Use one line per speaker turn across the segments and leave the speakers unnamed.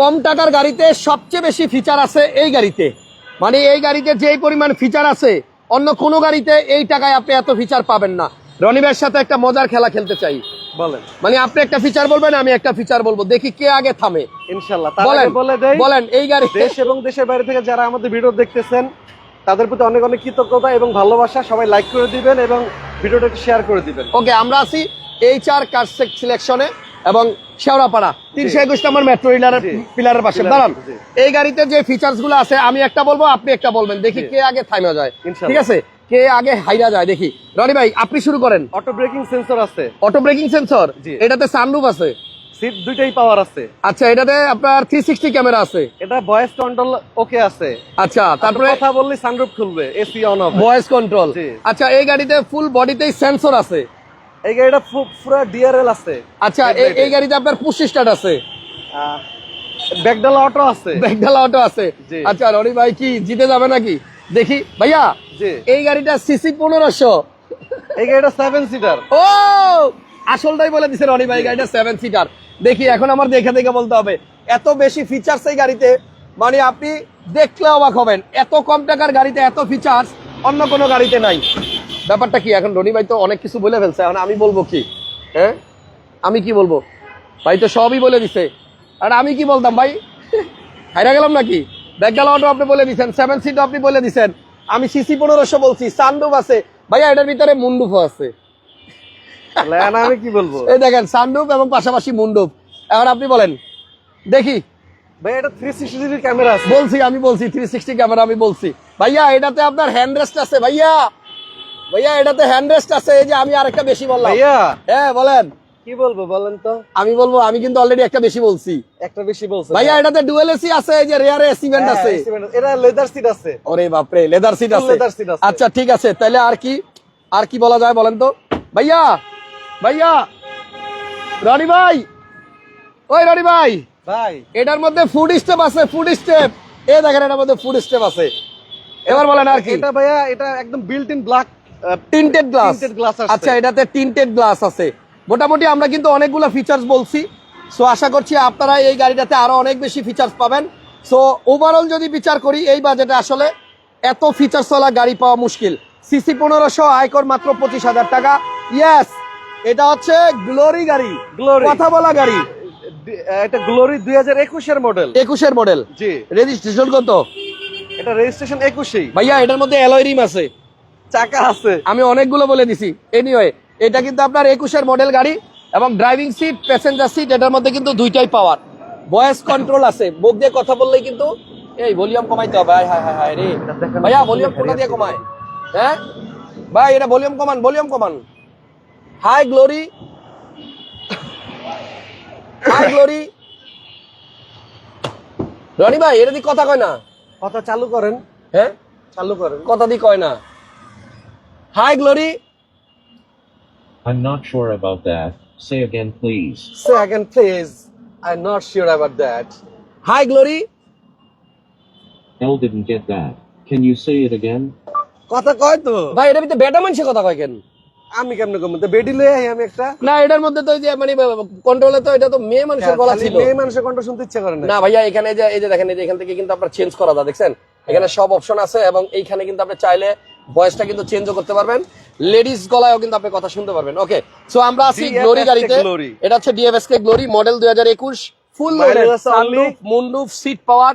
কম টাকার গাড়িতে সবচেয়ে বেশি ফিচার আছে এই গাড়িতে। মানে এই গাড়িতে যেই পরিমাণ ফিচার আছে অন্য কোনো গাড়িতে এই টাকায় আপনি এত ফিচার পাবেন না। রনি ভাইয়ের সাথে একটা মজার খেলা খেলতে চাই।
বলেন।
মানে আপনি একটা ফিচার বলবেন আমি একটা ফিচার বলব। দেখি কে আগে থামে।
ইনশাল্লাহ তার
বলেন
আগে বলে দেই
বলেন এই গাড়ি
দেশ এবং দেশের বাইরে থেকে যারা আমাদের ভিডিও দেখতেছেন তাদের প্রতি অনেক অনেক কৃতজ্ঞতা এবং ভালোবাসা। সবাই লাইক করে দিবেন এবং ভিডিওটা শেয়ার করে দিবেন।
ওকে আমরা আছি এইচ আর কার সিলেকশনে এবং শেওড়াপাড়া। তিনশো একুশ নম্বর মেট্রো রিলারের পিলারের পাশে। দাঁড়ান এই গাড়িতে যে ফিচার্সগুলো আছে আমি একটা বলব আপনি একটা বলবেন। দেখি কে আগে থাইমা যায়। ঠিক আছে? কে আগে হাইরা যায় দেখি। রনি ভাই আপনি শুরু করেন।
অটো ব্রেকিং সেন্সর আছে।
অটো ব্রেকিং সেন্সর এটাতে সানরুফ আছে।
সিট দুইটাই পাওয়ার আছে।
আচ্ছা এটাতে আপনার থ্রি সিক্সটি ক্যামেরা আছে।
এটা ভয়েস কন্ট্রোল ওকে আছে।
আচ্ছা
তারপরে
তারপরে
কথা বললে সানরুফ খুলবে এসি অন হবে।
ভয়েস কন্ট্রোল আচ্ছা এই গাড়িতে ফুল বডিতেই সেন্সর আছে।
এই গাড়িটা পুরো ডিআরএল আছে।
আচ্ছা এই-। গাড়িতে আপনার পুশ স্টার্ট আছে।
ব্যাকডালা অটো আছে।
ব্যাগডালা অটো আছে। আচ্ছা রনি ভাই কি জিতে যাবে নাকি? দেখি ভাইয়া এই গাড়িটা সিসি পনেরোশো।
এই গাড়িটা সেভেন সিটার
ও আসলটাই বলে দিছে রনি ভাই গাড়িটা সেভেন সিটার দেখি এখন আমার দেখে দেখে বলতে হবে। এত বেশি ফিচার্স এই গাড়িতে মানে আপনি দেখলে অবাক হবেন। এত কম টাকার গাড়িতে এত ফিচার্স অন্য কোনো গাড়িতে নাই। ব্যাপারটা কি? এখন রনি ভাই তো অনেক কিছু বলে ফেলছে। এখন আমি বলব কি? হ্যাঁ? আমি কি বলব? ভাই তো সবই বলে দিছে। আর আমি কি বলতাম ভাই? হাইরা গেলাম নাকি? অটো আপনি বলে দিছেন। সেভেন সিট আপনি বলে দিছেন। আমি সিসি পনেরোশো বলছি। সানরুফ আছে। ভাইয়া এটার ভিতরে মুন্ডুফও আছে।
আমি কি বলব?
এই দেখেন সানরুফ এবং পাশাপাশি মুন্ডুপ এখন আপনি বলেন দেখি।
ভাই এটা থ্রি সিক্সটি ক্যামেরা আছে।
বলছি আমি বলছি থ্রি সিক্সটি ক্যামেরা আমি বলছি। ভাইয়া এটাতে আপনার হ্যান্ড রেস্ট আছে। ভাইয়া ভাইয়া এটাতে হ্যান্ড রেস্ট আছে এই যে আমি আরেকটা বেশি বললাম।
ভাইয়া।
হ্যাঁ বলেন।
কি বলব বলেন তো?
আমি বলব আমি কিন্তু অলরেডি একটা বেশি বলছি।
একটা বেশি বলছে
ভাইয়া এটাতে ডুয়েল এসি আছে এই যে রেয়ার এসি ভেন্ট
হ্যাঁ,
আছে।
এটা লেদার সিট আছে।
ওরে বাপরে লেদার সিট আছে।
leather seat আছে।
আচ্ছা ঠিক আছে তাহলে আর কি আর কি বলা যায় বলেন তো? ভাইয়া ভাইয়া রনি ভাই ওই রনি ভাই।
ভাই।
এটার মধ্যে ফুড স্টেপ আছে ফুড স্টেপ এ দেখেন এটার মধ্যে ফুড স্টেপ আছে। এবার বলেন আর কি।
এটা ভাইয়া এটা একদম built in black
tinted glass. আচ্ছা এটাতে টিন্টেড গ্লাস আছে। মোটামুটি আমরা কিন্তু অনেকগুলো ফিচার্স বলছি। সো আশা করছি আপনারা এই গাড়িটাতে আরও অনেক বেশি ফিচার্স পাবেন। সো ওভারঅল যদি বিচার করি এই বাজেটে আসলে এত ফিচার্স ওয়ালা গাড়ি পাওয়া মুশকিল। সিসি পনেরোশো আয়কর মাত্র পঁচিশ হাজার টাকা। ইয়েস এটা হচ্ছে গ্লোরি গাড়ি।
Glory।
কথা বলা গাড়ি।
এটা গ্লোরি দুই হাজার একুশের মডেল
একুশের মডেল
জি।
রেজিস্ট্রেশন কত?
এটা রেজিস্ট্রেশন একুশেই।
ভাইয়া এটার মধ্যে অ্যালয় রিম আছে।
চাকা আছে।
আমি অনেকগুলো বলে দিছি। এনিওয়ে এটা কিন্তু আপনার একুশের মডেল গাড়ি এবং ড্রাইভিং সিট প্যাসেঞ্জার সিট এটার মধ্যে কিন্তু দুইটাই পাওয়ার ভয়েস কন্ট্রোল আছে। মুখ দিয়ে কথা বললেই কিন্তু এই ভলিউম কমাইতে হবে। হায় হায় হায় হায় রে। ভাইয়া ভলিউম কোনটা দিয়ে কমায়। হ্যাঁ? ভাই এটা ভলিউম কমান ভলিউম কমান। Hi Glory. Hi Glory. Rony ভাই এটা দিয়ে কথা কয় না।
কথা চালু করেন।
হ্যাঁ?
চালু করেন।
কথা দিয়ে কয় না। Hi Glory
I'm not sure about that. Say again, please.
Say again please. I'm not sure about that.
Hi Glory
L didn't get that. Can you say it again?
কথা কয় তো?
ভাই এটার ভিতরে বেটা মানুষের কথা কয় কেন?
আমি কেমনে কম? তো বেডি লয়ে আই আমি একটা।
না এটার মধ্যে তো যে মানে কন্ট্রোলে তো এটা তো মেয়ে মানুষের গলা ছিল।
মেয়ে মানুষের কণ্ঠ শুনতে ইচ্ছা করে না।
না ভাইয়া এখানে যে এই যে দেখেন এই যে এখান থেকে কিন্তু আপনার চেঞ্জ করা যায় দেখছেন? এখানে সব অপশন আছে এবং এইখানে কিন্তু আপনি চাইলে ভয়েসটা কিন্তু চেঞ্জও করতে পারবেন। লেডিস গলায়ও কিন্তু আপনি কথা শুনতে পারবেন। ওকে সো আমরা আছি গ্লোরি গাড়িতে। এটা হচ্ছে ডিএফএসকে গ্লোরি মডেল দুই হাজার একুশ full moonroof seat power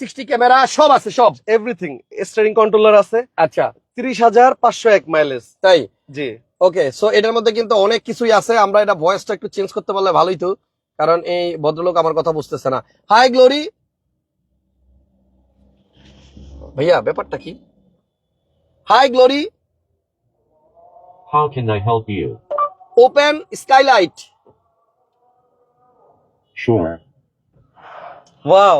sixty camera সব আছে সব।
এভরিথিং স্টিয়ারিং কন্ট্রোলার আছে।
আচ্ছা।
তিরিশ হাজার পাঁচশো এক মাইলেজ
তাই?
জি।
ওকে সো এটার মধ্যে কিন্তু অনেক কিছুই আছে। আমরা এটা ভয়েসটা একটু চেঞ্জ করতে পারলে ভালোই তো কারণ এই ভদ্রলোক আমার কথা বুঝতেছে না। হাই গ্লোরি ভাইয়া ব্যাপারটা কি? Hi Glory
How can I help you?
Open skylight
Sure.
Wow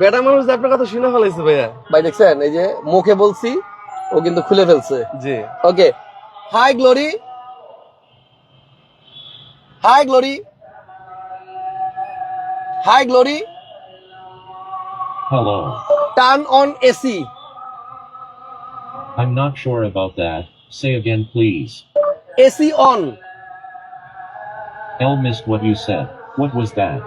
বেটা মানুষ আপনার কথা শুনে ফেলাইছে ভাইয়া।
ভাই দেখছেন এই যে মুখে বলছি ও কিন্তু খুলে ফেলছে।
জি।
Okay. Hi Glory hi Glory hi Glory
Hello.
Turn on AC
I'm not sure about that. Say again, please.
AC on.
L missed what you said. What was that?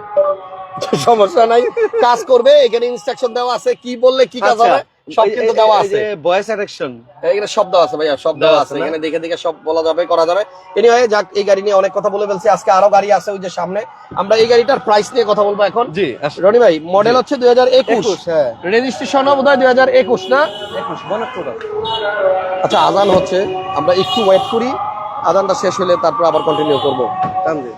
সমস্যা নাই কাজ করবে এখানে ইনস্ট্রাকশন দেওয়া আছে কি বললে কি কাজ হবে সব কিন্তু দেওয়া আছে।
ভয়েস অ্যাডাকশন
এখানে সব দেওয়া আছে ভাইয়া সব দেওয়া আছে এখানে দেখে দেখে সব বলা যাবে করা যাবে। এনিওয়ে যাক এই গাড়ি নিয়ে অনেক কথা বলে ফেলছি। আজকে আরও গাড়ি আছে ওই যে সামনে। আমরা এই গাড়িটার প্রাইস নিয়ে কথা বলব এখন।
জি
রনি ভাই মডেল হচ্ছে দুই হাজার একুশ।
একুশ হ্যাঁ।
রেজিস্ট্রেশন বোধ হয় দুই হাজার একুশ না?
একুশ বনাত্তর
আচ্ছা আজান হচ্ছে। আমরা একটু ওয়েট করি। আজানটা শেষ হলে তারপর আবার কন্টিনিউ করব।
টান দিয়ে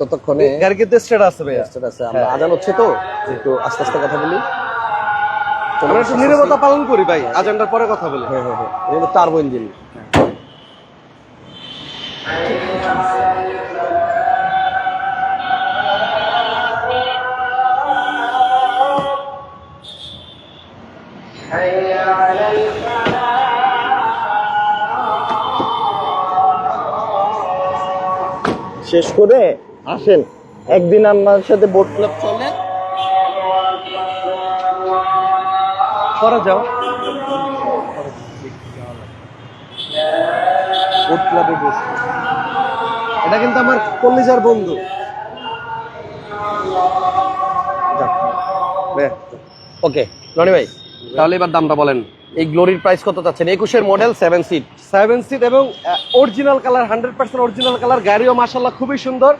ততক্ষণে
গাড়ি কিন্তু স্ট্রেট আছে ভাইয়া।
আছে। আমরা
হ্যাঁ।
আজান হচ্ছে তো একটু আস্তে আস্তে কথা বলি।
আমরা একটু নিরবতা পালন করি ভাই আজানটার পরে কথা বলি।
হ্যাঁ হ্যাঁ হ্যাঁ। এটা টার্বো ইঞ্জিন
শেষ করে আসেন। একদিন আমার সাথে বোট ক্লাব চলে।
পরে যাও। বোট ক্লাবে বসে। এটা কিন্তু আমার কলিজার বন্ধু।
ওকে রনি ভাই তাহলে এবার দামটা বলেন। এই গ্লোরির প্রাইস কত চাচ্ছেন? একুশের model seven seat
seven seat এবং original colour hundred percent original colour গাড়িও মাসাল্লাহ খুবই সুন্দর।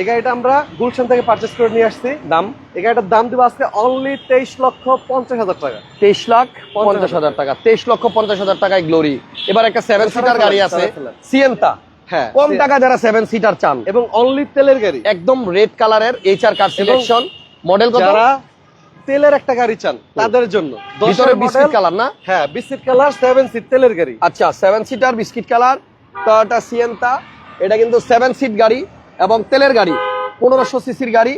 এই গাড়িটা আমরা গুলশান থেকে পারচেস করে নিয়ে আসছি।
দাম?
এই গাড়িটার দাম দিব আজকে অনলি তেইশ লক্ষ পঞ্চাশ হাজার টাকা।
তেইশ লাখ পঞ্চাশ হাজার টাকা। তেইশ লক্ষ পঞ্চাশ হাজার টাকায় গ্লোরি এবার একটা সেভেন সিটার গাড়ি আছে। সিয়েন্তা
হ্যাঁ
কম টাকা যারা সেভেন সিটার চান।
এবং অনলি তেলের গাড়ি।
একদম রেড কালারের এইচআর কার সিলেকশন মডেল
যারা তেলের একটা গাড়ি চান তাদের জন্য।
ভিতরে বিস্কিট কালার না?
হ্যাঁ বিস্কিট কালার সেভেন সিট তেলের গাড়ি।
আচ্ছা seven seater biscuit colour Toyota Sienta এটা কিন্তু সেভেন সিট গাড়ি। এবং তেলের গাড়ি পনেরোশো সিসির গাড়ি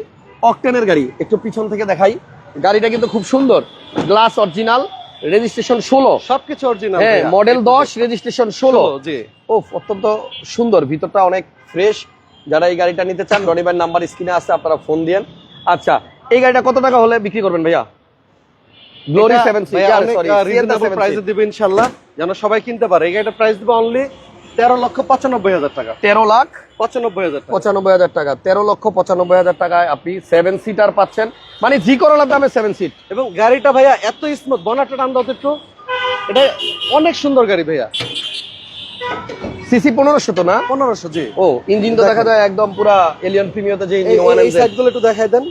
অকটেনের গাড়ি একটু পিছন থেকে দেখাই। গাড়িটা কিন্তু খুব সুন্দর। গ্লাস অরিজিনাল রেজিস্ট্রেশন ষোলো।
সবকিছু অরিজিনাল
হ্যাঁ মডেল দশ রেজিস্ট্রেশন ষোলো
জি।
ও অত্যন্ত সুন্দর ভিতরটা অনেক ফ্রেশ। যারা এই গাড়িটা নিতে চান রনিবার নাম্বার স্ক্রিনে আছে আপনারা ফোন দিয়েন। আচ্ছা এই গাড়িটা কত টাকা হলে বিক্রি করবেন ভাইয়া? গ্লোরি সেভেন সরি
প্রাইসে দিবে ইনশাল্লাহ। যেন সবাই কিনতে পারে। এই গাড়িটা প্রাইস দিবে অনলি তেরো লক্ষ পঁচানব্বই হাজার টাকা।
তেরো লাখ
পঁচানব্বই হাজার টাকা।
পঁচানব্বই হাজার টাকা। তেরো লক্ষ পঁচানব্বই হাজার টাকায় আপনি সেভেন সিটার পাচ্ছেন। মানে জি করোলার দামে সেভেন সিট
এবং গাড়িটা ভাইয়া এত স্মুথ বনাটা টান দাও একটু। এটা অনেক সুন্দর গাড়ি ভাইয়া।
সিসি পনেরোশো তো না?
পনেরোশো জি।
ও ইঞ্জিন তো দেখা। যায় একদম পুরা এলিয়ন প্রিমিয়তে যে ইঞ্জিন
এই- এই সাইডগুলো একটু দেখাই দেন।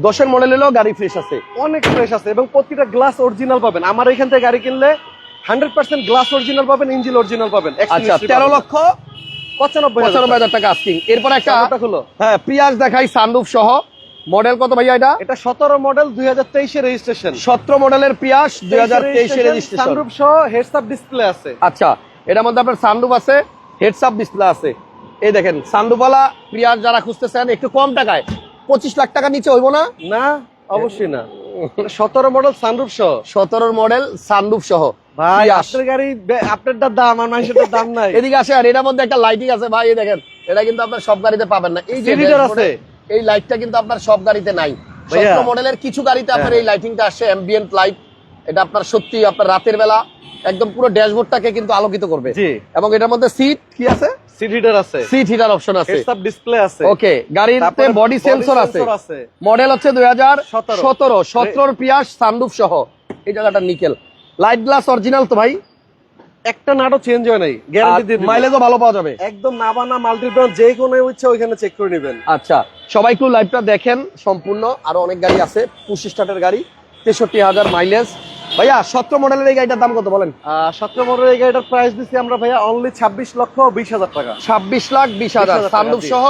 দশের মডেল হলেও গাড়ি ফ্রেশ আছে।
অনেক ফ্রেশ আছে এবং প্রতিটা গ্লাস অরিজিনাল পাবেন। আমার এখান থেকে গাড়ি কিনলে হান্ড্রেড পার্সেন্ট গ্লাস অরিজিনাল পাবেন ইঞ্জিন অরিজিনাল পাবেন।
আচ্ছা তেরো লক্ষ
পঁচানব্বই
পঁচানব্বই হাজার টাকা আস্কিং এরপর একটা
খুলো।
হ্যাঁ প্রিয়াস দেখাই সানরুফ সহ। মডেল কত ভাইয়া এটা?
এটা সতেরো মডেল দুই হাজার তেইশে রেজিস্ট্রেশন
সতেরো মডেলের প্রিয়াস দুই হাজার তেইশে রেজিস্ট্রেশন
সানরুফ সহ হেডসআপ ডিসপ্লে আছে।
আচ্ছা এটার মধ্যে আপনার সানরুফ আছে হেডসআপ ডিসপ্লে আছে। এই দেখেন সানরুফওয়ালা প্রিয়াস যারা খুঁজতেছেন একটু কম টাকায়। পঁচিশ লাখ টাকা নিচে হইব না?
না অবশ্যই না। সতেরো মডেল সানরুফ সহ।
সতেরো মডেল সানরুফ সহ।
ভাই। আপনার গাড়ি আপনারটার দাম আর দাম নাই।
এদিকে আসে আর এটার মধ্যে একটা লাইটিং আছে ভাই এই দেখেন এটা কিন্তু আপনার সব গাড়িতে পাবেন না। এই যে
আছে।
এই লাইটটা কিন্তু আপনার সব গাড়িতে নাই। সতেরো মডেলের কিছু গাড়িতে আপনার এই লাইটিংটা আসছে অ্যাম্বিয়েন্ট লাইট এটা আপনার সত্যি আপনার রাতের বেলা একদম পুরো ড্যাশবোর্ডটাকে কিন্তু আলোকিত করবে। এবং এটার মধ্যে সিট কি আছে?
সিট হিটার আছে।
সিট হিটার অপশন আছে।
আপ ডিসপ্লে আছে।
ওকে গাড়িতে বডি সেন্সর আছে। মডেল হচ্ছে দুই হাজার
সতেরো।
সতেরো সতেরোর পিয়াস সানরুফ সহ। এই জায়গাটা নিকেল লাইট গ্লাস অরিজিনাল তো ভাই।
একটা নাটও চেঞ্জ হয় নাই গ্যারান্টি দিয়ে
মাইলেজও ভালো পাওয়া যাবে।
একদম নাবানা মাল্টি ব্র্যান্ড যে কোনো ইচ্ছা ওইখানে চেক করে নেবেন।
আচ্ছা সবাই একটু লাইভটা দেখেন সম্পূর্ণ। আরও অনেক গাড়ি আছে পুশি স্টার্টের গাড়ি তেষট্টি হাজার মাইলেজ ভাইয়া সতেরো মডেলের এই গাড়িটার দাম কত বলেন?
সতেরো মডেল এই গাড়িটার প্রাইস দিচ্ছি আমরা ভাইয়া অনলি ছাব্বিশ লক্ষ বিশ হাজার টাকা।
ছাব্বিশ লাখ বিশ হাজার
20,000 টাকা,
সানরুফ সহ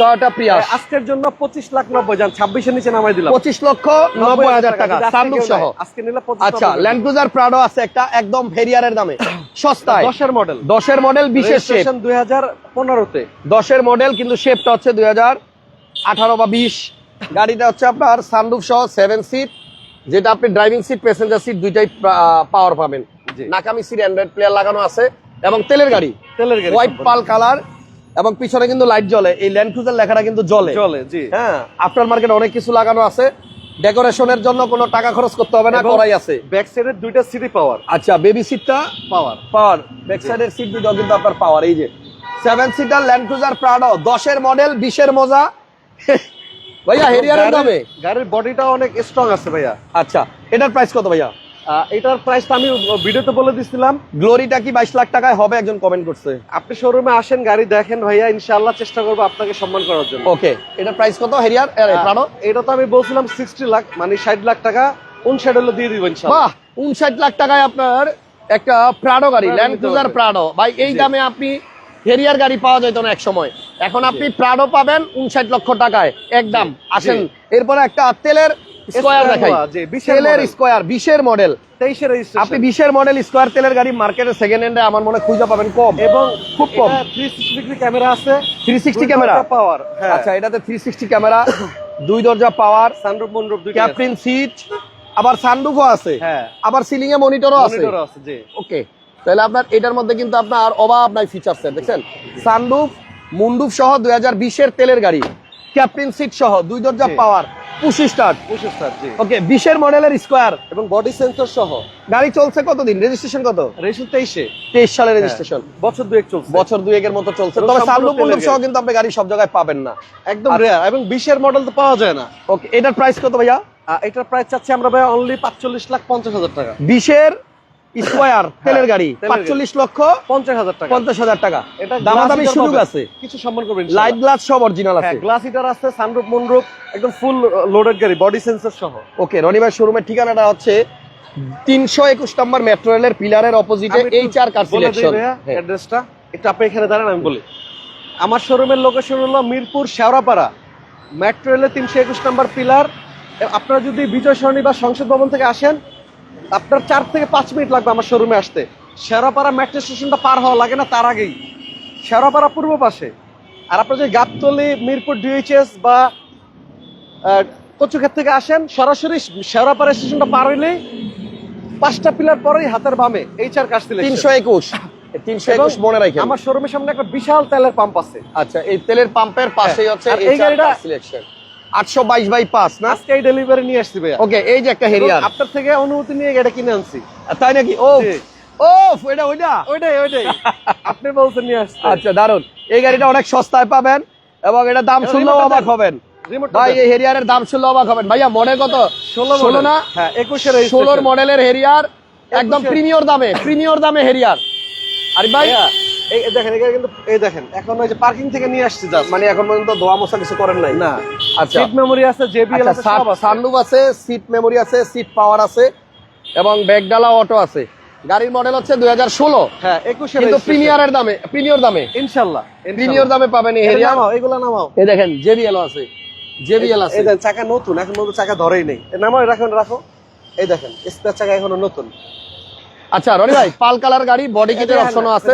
টয়োটা প্রিয়াস।
আজকের জন্য পঁচিশ লাখ নব্বই যান ছাব্বিশের নিচে নামাই দিলাম।
পঁচিশ লক্ষ নব্বই হাজার টাকা।
কেউ
সহ।
আজকে নিলে
আচ্ছা ল্যান্ড ক্রুজার প্রাডো আছে একটা একদম ভেরিয়ারের দামে। সস্তায়।
দশের মডেল
দশের মডেল বিশেষ শেপ
রেজিস্ট্রেশন দুই হাজার পনেরোতে।
দশের মডেল কিন্তু শেপটা হচ্ছে দুই হাজার আঠারো বা বিশ। গাড়িটা হচ্ছে আপনার সানরুফ সহ সেভেন সিট যেটা আপনি ড্রাইভিং সিট প্যাসেঞ্জার সিট দুইটাই পাওয়ার পাবেন। নাকামি সিট অ্যান্ড্রয়েড প্লেয়ার লাগানো আছে। এবং তেলের গাড়ি।
তেলের গাড়ি
হোয়াইট পাল কালার এবং পিছনে কিন্তু লাইট জ্বলে। এই ল্যান্ড ক্রুজার লেখাটা কিন্তু জ্বলে।
চলে জি।
হ্যাঁ আফটার মার্কেট অনেক কিছু লাগানো আছে। ডেকোরেশনের জন্য কোনো টাকা খরচ করতে হবে না করাই আছে।
ব্যাক সাইডের দুইটা সিটি পাওয়ার
আচ্ছা বেবি সিটটা
পাওয়ার
পাওয়ার ব্যাক সাইডের সিট দুটো কিন্তু আপনার পাওয়ার এই যে। Seven seater Land Cruiser Prado দশের মডেল বিশের মজা। ভাইয়া হেরিয়ারের দামে?
গাড়ির বডিটা অনেক স্ট্রং আছে ভাইয়া।
আচ্ছা এটার প্রাইস কত ভাইয়া?
এটার প্রাইসটা আমি ভিডিওতে বলে দিছিলাম।
গ্লোরিটা কি বাইশ লাখ টাকায় হবে? একজন কমেন্ট করছে।
আপনি শোরুমে আসেন গাড়ি দেখেন ভাইয়া ইনশাআল্লাহ চেষ্টা করব আপনাকে সম্মান করার জন্য।
ওকে এটার প্রাইস কত? হেরিয়ার
এটা তো আমি বলছিলাম সিক্সটি লাখ মানে ষাট লাখ টাকা উনষাট হলে দিয়ে দিব ইনশাআল্লাহ।
বাহ উনষাট লাখ টাকায় আপনার একটা প্রাডো গাড়ি ল্যান্ড ক্রুজার। প্রাডো ভাই এই দামে আপনি হেরিয়ার গাড়ি পাওয়া যেত না এক সময় এখন আপনি প্রাডো পাবেন উনষাট লক্ষ টাকায় একদম। আসেন। এরপরে একটা তেলের স্কোয়ার দেখাই। তেলের। বিশের মডেল
তেইশের
আপনি বিশের মডেল স্কোয়ার তেলের গাড়ি মার্কেটে সেকেন্ড হ্যান্ডে আমার মনে খুঁজে পাবেন কম।
এবং
খুব কম।
থ্রি সিক্সটি ক্যামেরা আছে।
থ্রি সিক্সটি ক্যামেরা
পাওয়ার হ্যাঁ।
আচ্ছা এটাতে থ্রি সিক্সটি ক্যামেরা দুই দরজা পাওয়ার
সানরুফ মনরুফ দুইটা
সিট আবার সানরুফও আছে।
হ্যাঁ।
আবার সিলিং এ মনিটরও আছে।
মনিটর আছে
ওকে তাহলে আপনার এটার মধ্যে কিন্তু আপনার অভাব নাই ফিচার্স দেখছেন? সানরুফ মুন্ডুফ সহ দুই হাজার বিশের তেলের গাড়ি। ক্যাপ্টেন সিট সহ দুই দরজা power push start
push start জি।
ওকে বিশের মডেলের স্কোয়ার।
এবং বডি সেন্সর সহ।
গাড়ি চলছে কতদিন? রেজিস্ট্রেশন কত?
রেজিস্ট্রেশন তেইশে।
তেইশ সালে রেজিস্ট্রেশন
বছর দুয়েক চলছে।
বছর দুয়েকের মতো চলছে। তবে
সম্পূর্ণ
সানরুফ সহ কিন্তু আপনি গাড়ি সব জায়গায় পাবেন না।
একদম রেয়ার এবং বিশের মডেল তো পাওয়া যায় না।
ওকে এটার প্রাইস কত ভাইয়া?
এটার প্রাইস চাচ্ছি আমরা ভাই অনলি পাঁচচল্লিশ লাখ পঞ্চাশ হাজার টাকা।
বিশের স্কোয়ার তেলের গাড়ি পাঁচচল্লিশ লক্ষ
পঞ্চাশ হাজার টাকা।
পঞ্চাশ হাজার টাকা। দামাদামি সুযোগ আছে।
কিছু সম্মান করবেন
লাইট গ্লাস সব অরিজিনাল আছে।
গ্লাস হিটার আছে সানরুফ মনরুফ একদম ফুল লোডেড গাড়ি বডি সেন্সর সহ।
ওকে রনি ভাই শোরুমের ঠিকানাটা হচ্ছে তিনশো একুশ নম্বর মেট্রো রেলের পিলারের অপোজিটে এইচ আর কার সিলেকশন
অ্যাড্রেসটা একটু আপনি এখানে দাঁড়ান আমি বলি। আমার শোরুমের লোকেশন হলো মিরপুর শেওড়াপাড়া। মেট্রো রেলের তিনশো একুশ নম্বর পিলার আপনারা যদি বিজয় সরণি বা সংসদ ভবন থেকে আসেন আপনার চার থেকে পাঁচ মিনিট লাগবে আমার শোরুমে আসতে। শেওড়াপাড়া মেট্রো স্টেশনটা পার হওয়া লাগে না তার আগেই। শেওড়াপাড়া পূর্ব পাশে। আর আপনার যদি গাবতলি মিরপুর ডিএইচএস বা কচুক্ষেত থেকে আসেন সরাসরি শেওড়াপাড়া স্টেশনটা পার হইলেই পাঁচটা পিলার পরেই হাতের বামে এইচ আর কার
তিনশো একুশ। তিনশো একুশ মনে রাখেন।
আমার শোরুমের সামনে একটা বিশাল তেলের পাম্প আছে।
আচ্ছা এই তেলের পাম্পের পাশেই হচ্ছে
এই গাড়িটা-
সিলেকশন আটশো বাইশ বাই পাঁচ না?
আজকে এই ডেলিভারি নিয়ে আসছি ভাইয়া।
ওকে এই যে একটা হেরিয়ার।
আপনার থেকে অনুমতি নিয়ে গাড়ি কিনে আনছি।
তাই নাকি? ও ও এটা ওইটা
ওইটাই ওইটাই। আপনি বলছেন নিয়ে আসতে
আচ্ছা দারুণ এই গাড়িটা অনেক সস্তায় পাবেন এবং এটা দাম
এটা
শুনলেও অবাক হবেন। ভাই এই হেরিয়ারের দাম শুনলে অবাক হবেন। ভাইয়া মডেল কত?
ষোলো
ষোলো না?
হ্যাঁ একুশের
ষোলোর মডেলের হেরিয়ার একদম। প্রিমিয়র দামে প্রিমিয়র দামে হেরিয়ার। আরে ভাই
এই দেখেন এখানে কিন্তু এই দেখেন এখন ওই যে পার্কিং থেকে নিয়ে আসছি জাস্ট
মানে এখন পর্যন্ত দোয়া কিছু করেন নাই।
না।
আচ্ছা।
সিট মেমোরি আছে জেবিএল আছে সব আছে।
সানরুফ আছে সিট মেমোরি আছে সিট পাওয়ার আছে এবং ব্যাগডালা অটো আছে। গাড়ির মডেল হচ্ছে দুই হাজার ষোলো।
হ্যাঁ একুশের
কিন্তু প্রিমিয়ারের দামে প্রিমিয়র দামে।
ইনশাল্লাহ
প্রিমিয়র দামে পাবেন এই
নামাও এগুলো নামাও।
এই দেখেন জেবিএল আছে। জেবিএল আছে।
চাকা নতুন এখন চাকা ধরেই নেই। নামাও রাখুন রাখো এই দেখেন স্পেয়ার চাকা এখনও নতুন।
আচ্ছা রনি ভাই পাল কালার গাড়ি বডি কিটের অপশনও আছে।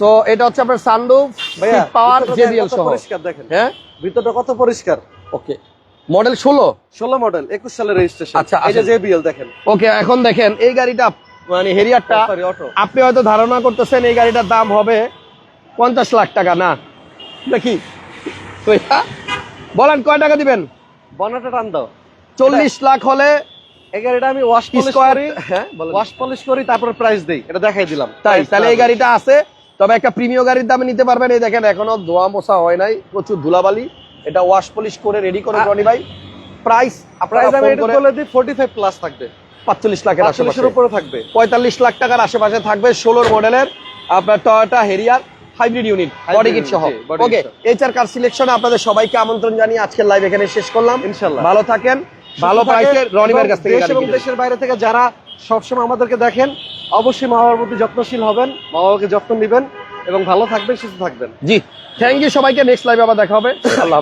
সো এটা হচ্ছে আপনার সানরুফ
ভাইয়া
পাওয়ার জেবিএল সহ।
পরিষ্কার দেখেন।
হ্যাঁ?
ভিতরটা কত পরিষ্কার?
ওকে মডেল ষোলো?
ষোলো মডেল একুশ সালের রেজিস্ট্রেশন
আচ্ছা,
এই যে জেবিএল দেখেন।
ওকে এখন দেখেন এই গাড়িটা মানে হেরিয়ারটা
অটো
আপনি হয়তো ধারণা করতেছেন এই গাড়িটার দাম হবে পঞ্চাশ লাখ টাকা না? দেখি ভাইয়া, বলেন কয় টাকা দিবেন?
বনাটা টান দাও।
চল্লিশ লাখ হলে
এই গাড়িটা আমি ওয়াশ পলিশ করি।
হ্যাঁ
ওয়াশ পলিশ করি তারপর প্রাইস দেই। এটা দেখাই দিলাম।
তাই তাহলে এই গাড়িটা আছে। তবে একটা প্রিমিয় গাড়ির দামে নিতে পারবেন। এই দেখেন এখনও ধোয়া মোছা হয় নাই। প্রচুর ধুলাবালি। এটা ওয়াশ পলিশ করে রেডি করে রনি ভাই। প্রাইস
প্রাইস আমি এটা বলে দিই 45 প্লাস থাকবে।
পাঁচচল্লিশ লাখের আশেপাশে।
উপরে থাকবে।
পঁয়তাল্লিশ লাখ টাকার আশেপাশে থাকবে ষোলোর মডেলের। আপনার Toyota Harrier hybrid unit body kit সহ। ওকে এইচআর কার সিলেকশনে আপনাদের সবাইকে আমন্ত্রণ জানিয়ে আজকের লাইভ এখানে শেষ করলাম।
ইনশাল্লাহ।
ভালো থাকেন। ভালো প্রাইসে রনিবের কাছ থেকে
দেশ এবং দেশের বাইরে থেকে যারা সবসময় আমাদেরকে দেখেন অবশ্যই মা বাবার প্রতি যত্নশীল হবেন মা বাবাকে যত্ন নেবেন এবং ভালো থাকবেন সুস্থ থাকবেন।
জি থ্যাংক ইউ সবাইকে নেক্সট লাইভে আবার দেখা হবে। আল্লাহ।